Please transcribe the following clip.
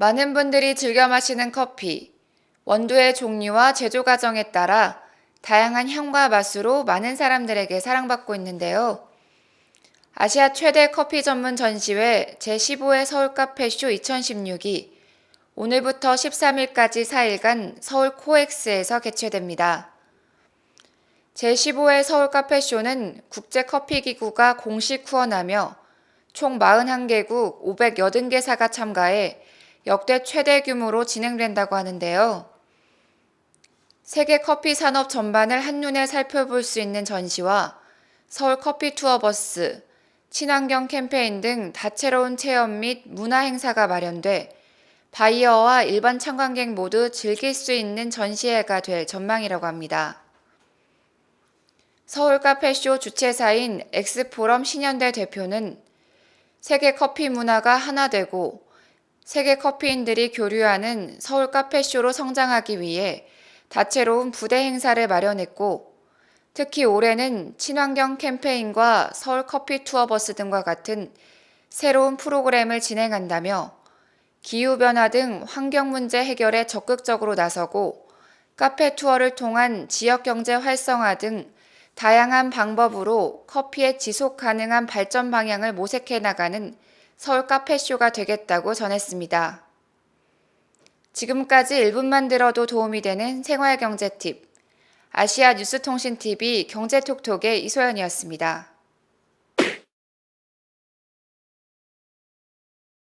많은 분들이 즐겨 마시는 커피. 원두의 종류와 제조 과정에 따라 다양한 향과 맛으로 많은 사람들에게 사랑받고 있는데요. 아시아 최대 커피 전문 전시회 제15회 서울 카페쇼 2016이 오늘부터 13일까지 4일간 서울 코엑스에서 개최됩니다. 제15회 서울 카페쇼는 국제 커피기구가 공식 후원하며 총 41개국 580개사가 참가해 역대 최대 규모로 진행된다고 하는데요. 세계 커피 산업 전반을 한눈에 살펴볼 수 있는 전시와 서울 커피 투어 버스, 친환경 캠페인 등 다채로운 체험 및 문화 행사가 마련돼 바이어와 일반 참관객 모두 즐길 수 있는 전시회가 될 전망이라고 합니다. 서울 카페쇼 주최사인 엑스포럼 신현대 대표는 세계 커피 문화가 하나 되고 세계 커피인들이 교류하는 서울 카페쇼로 성장하기 위해 다채로운 부대 행사를 마련했고 특히 올해는 친환경 캠페인과 서울 커피 투어 버스 등과 같은 새로운 프로그램을 진행한다며 기후변화 등 환경 문제 해결에 적극적으로 나서고 카페 투어를 통한 지역 경제 활성화 등 다양한 방법으로 커피의 지속 가능한 발전 방향을 모색해 나가는 서울 카페쇼가 되겠다고 전했습니다. 지금까지 1분만 들어도 도움이 되는 생활경제 팁. 아시아 뉴스통신TV 경제톡톡의 이소연이었습니다.